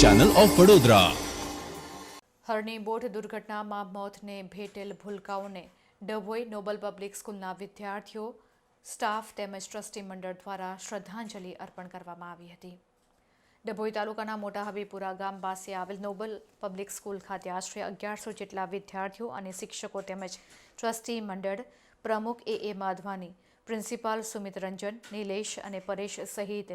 Channel of Vadodara Harni boat દુર્ઘટનામાં મોતને ભેટેલ ભૂલકાઓને ડભોઈ નોબલ પબ્લિક સ્કૂલના વિદ્યાર્થીઓ, સ્ટાફ તેમજ ટ્રસ્ટી મંડળ દ્વારા શ્રદ્ધાંજલિ અર્પણ કરવામાં આવી હતી. ડભોઈ તાલુકાના મોટા હબીપુરા ગામ પાસે આવેલ નોબલ પબ્લિક સ્કૂલ ખાતે આશરે અગિયારસો જેટલા વિદ્યાર્થીઓ અને શિક્ષકો તેમજ ટ્રસ્ટી મંડળ પ્રમુખ A. A. Madhvani, principal Sumit Ranjan, Nilesh અને પરેશ સહિત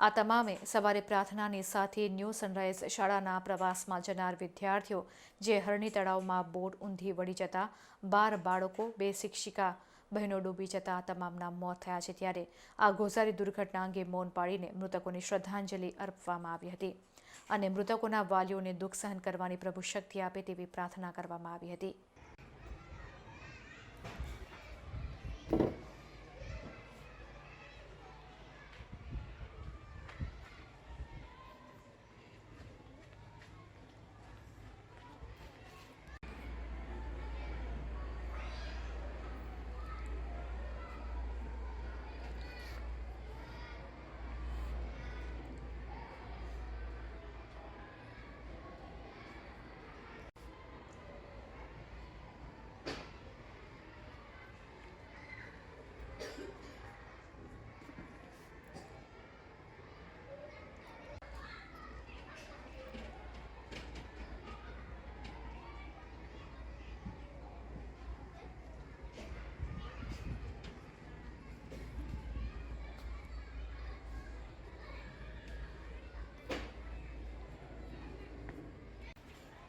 આ તમામે સવારે પ્રાર્થનાની સાથે ન્યૂ સનરાઇઝ શાળાના પ્રવાસમાં જનાર વિદ્યાર્થીઓ, જે હરણી તળાવમાં બોટ ઊંધી વળી જતા બાર બાળકો, બે શિક્ષિકા, બહેનો ડૂબી જતા તમામના મોત થયા છે ત્યારે આ ગોઝારી દુર્ઘટના અંગે મૌન પાડીને મૃતકોને શ્રદ્ધાંજલિ અર્પવામાં આવી હતી અને મૃતકોના વાલીઓને દુઃખ સહન કરવાની પ્રભુ શક્તિ આપે તેવી પ્રાર્થના કરવામાં આવી હતી.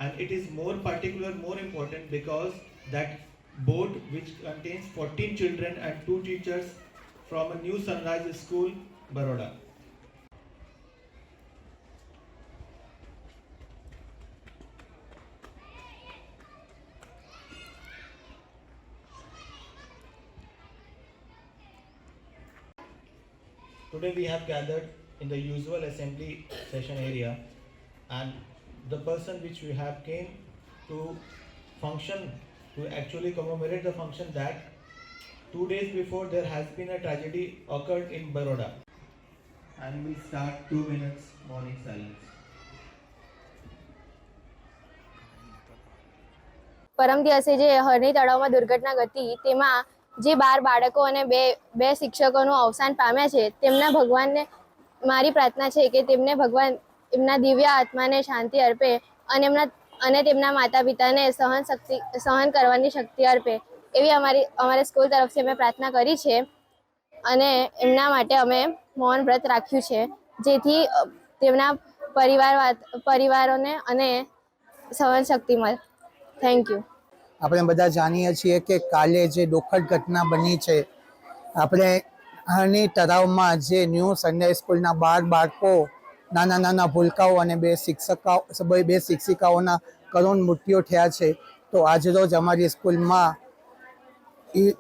And it is more particular more important because that boat which contains 14 children and two teachers from a new sunrise school baroda. Today we have gathered in the usual assembly session area and the person which we have came to function to actually commemorate the function that two days before there has been a tragedy occurred in Baroda and we start two minutes morning silence. પરમ દિવસે જે હરણી તળાવમાં દુર્ઘટના ઘટી તેમાં જે બાર બાળકો અને બે બે શિક્ષકોનું અવસાન પામ્યા છે તેમના ભગવાનને મારી પ્રાર્થના છે કે તેમને ભગવાન એમના દિવ્ય આત્માને શાંતિ અર્પે અને એમના અને તેમના માતા પિતાને સહન શક્તિ, સહન કરવાની શક્તિ અર્પે. એવી અમારી અમારી સ્કૂલ તરફથી અમે પ્રાર્થના કરી છે અને એમના માટે અમે મૌન વ્રત રાખ્યું છે. જેથી તેમના પરિવાર પરિવારોને અને સહન શક્તિ મળે. થેન્ક યુ આપણે બધા જાણીએ છીએ કે કાલે જે દુઃખદ ઘટના બની છે, આપણે આની તળાવમાં જે ન્યૂ સન્ડે સ્કૂલના બાર બાળકો નાના નાના ભૂલકાઓ અને બે શિક્ષકાઓ બે- શિક્ષિકાઓના કરુણ મૃત્યુ થયા છે. તો આજરોજ અમારી સ્કૂલમાં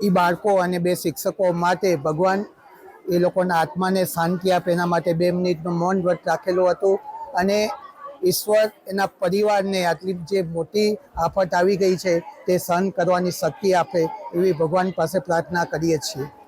એ બાળકો અને બે શિક્ષકો માટે ભગવાન એ લોકોના આત્માને શાંતિ આપે, એના માટે બે મિનિટનું મૌન વ્રત રાખેલું હતું. અને ઈશ્વર એના પરિવારને આટલી જે મોટી આફત આવી ગઈ છે, તે સહન કરવાની શક્તિ આપે એવી ભગવાન પાસે પ્રાર્થના કરીએ છીએ.